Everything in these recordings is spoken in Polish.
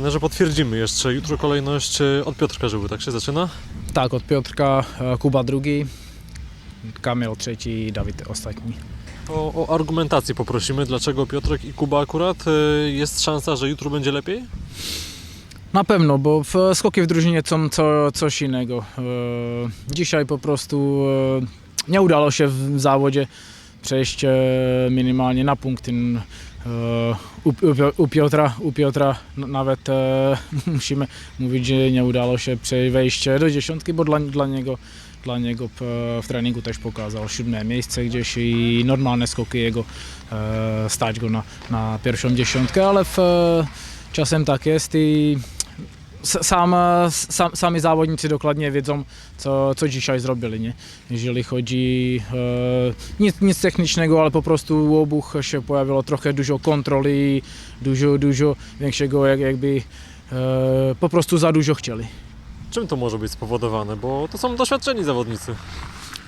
Trenerze, potwierdzimy jeszcze. Jutro kolejność e, od Piotrka Żyły, tak się zaczyna? Tak, od Piotrka, e, Kuba drugi, Kamil trzeci i Dawid ostatni. O, o argumentację poprosimy, dlaczego Piotrek i Kuba akurat. E, Jest szansa, że jutro będzie lepiej? Na pewno, bo w skoki w drużynie są co, coś innego. Dzisiaj po prostu nie udało się w zawodzie przejść minimalnie na punkty. E, U, u, u, Piotra, u Piotra nawet e, musimy mówić, że nie udało się wejść do dziesiątki, bo dla, dla niego dla niego p- w treningu też pokazał siódme miejsce gdzieś i normalne skoki jego e, stać go na, na pierwszą dziesiątkę, ale w, e, czasem tak jest i sam, sam, sami zawodnicy dokładnie wiedzą, co, co dzisiaj zrobili, nie? Jeżeli chodzi e, nic, nic technicznego, ale po prostu u obu się pojawiło trochę dużo kontroli, dużo, dużo większego jak, jakby e, po prostu za dużo chcieli. Czym to może być spowodowane? Bo to są doświadczeni zawodnicy.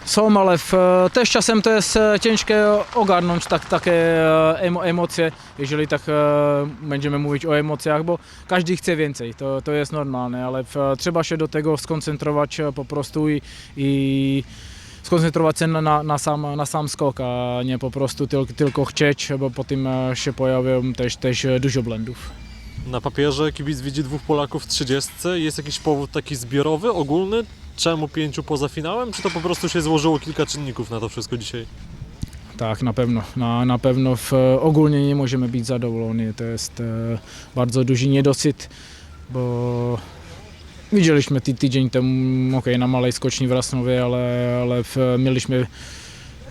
Są, ale w, też czasem to jest e, ciężkie ogarnąć tak, takie e, emo, emocje, jeżeli tak e, będziemy mówić o emocjach, bo każdy chce więcej, to, to jest normalne, ale trzeba się do tego skoncentrować e, po prostu i, i skoncentrować się na, na, sam, na sam skok, a nie po prostu tylko, tylko chcieć, bo po tym e, się pojawią też, też e, dużo błędów. Na papierze kibic widzi dwóch Polaków w 30. Jest jakiś powód taki zbiorowy, ogólny? Czemu pięciu poza finałem? Czy to po prostu się złożyło kilka czynników na to wszystko dzisiaj? Tak, na pewno. Na, na pewno w, ogólnie nie możemy być zadowoleni. To jest e, bardzo duży niedosyt, bo widzieliśmy ty, tydzień temu, ok, na malej skoczni w Rasnowie, ale, ale w, mieliśmy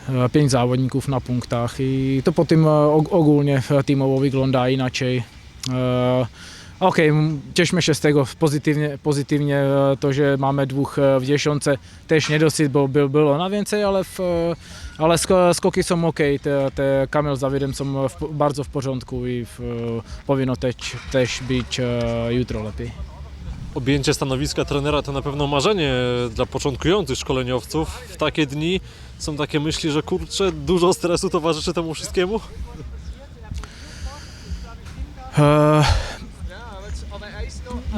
e, pięć zawodników na punktach i to po tym e, og- ogólnie teamowo wygląda inaczej. E, Okej, m, cieszmy się z tego pozytywnie, pozytywnie e, to, że mamy dwóch e, w dziesiątce, też niedosyt, bo by, było na więcej, ale, w, e, ale sko, skoki są ok, te, te Kamil z Dawidem są w, bardzo w porządku i w, powinno też, też być jutro lepiej. Objęcie stanowiska trenera to na pewno marzenie dla początkujących szkoleniowców. W takie dni są takie myśli, że kurczę, dużo stresu towarzyszy temu wszystkiemu. E,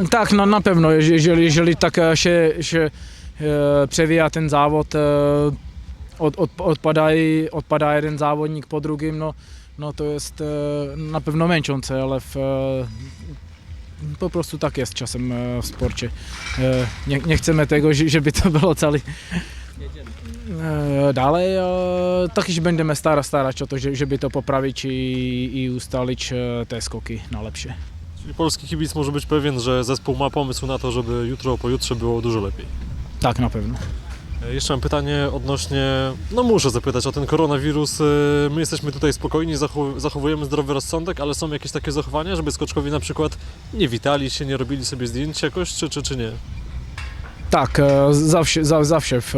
tak, no, na pewno, jeżeli, jeżeli tak e, się, się e, przewija ten zawód, e, od, od, odpada, i- odpada jeden zawodnik po drugim, no, no to jest e, na pewno męczące, ale w, e, po prostu tak jest czasem e, w sporcie. E, nie, nie chcemy tego, ż- żeby to było cały e, dalej. E, tak się będziemy stara, starać o to, że- żeby to poprawić i, i ustalić e, te skoki na lepsze. Polski kibic może być pewien, że zespół ma pomysł na to, żeby jutro, pojutrze było dużo lepiej. Tak, na pewno. E, Jeszcze mam pytanie odnośnie, no muszę zapytać o ten koronawirus. E, My jesteśmy tutaj spokojni, zachow- zachowujemy zdrowy rozsądek, ale są jakieś takie zachowania, żeby skoczkowi na przykład nie witali się, nie robili sobie zdjęć jakoś, czy, czy, czy nie? Tak, e, zawsze, za, zawsze w,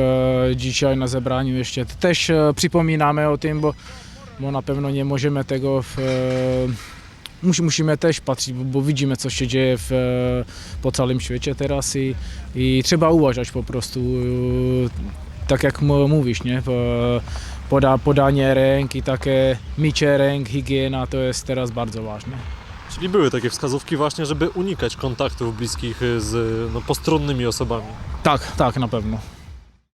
dzisiaj na zebraniu jeszcze też przypominamy o tym, bo, bo na pewno nie możemy tego w, musi, musimy też patrzeć, bo, bo widzimy co się dzieje w, e, po całym świecie teraz i, i trzeba uważać po prostu, e, tak jak mówisz, nie? Po- Poda, podanie ręk i takie mycie ręk, higiena to jest teraz bardzo ważne. Czyli były takie wskazówki właśnie, żeby unikać kontaktów bliskich z no, postronnymi osobami. Tak, tak, na pewno.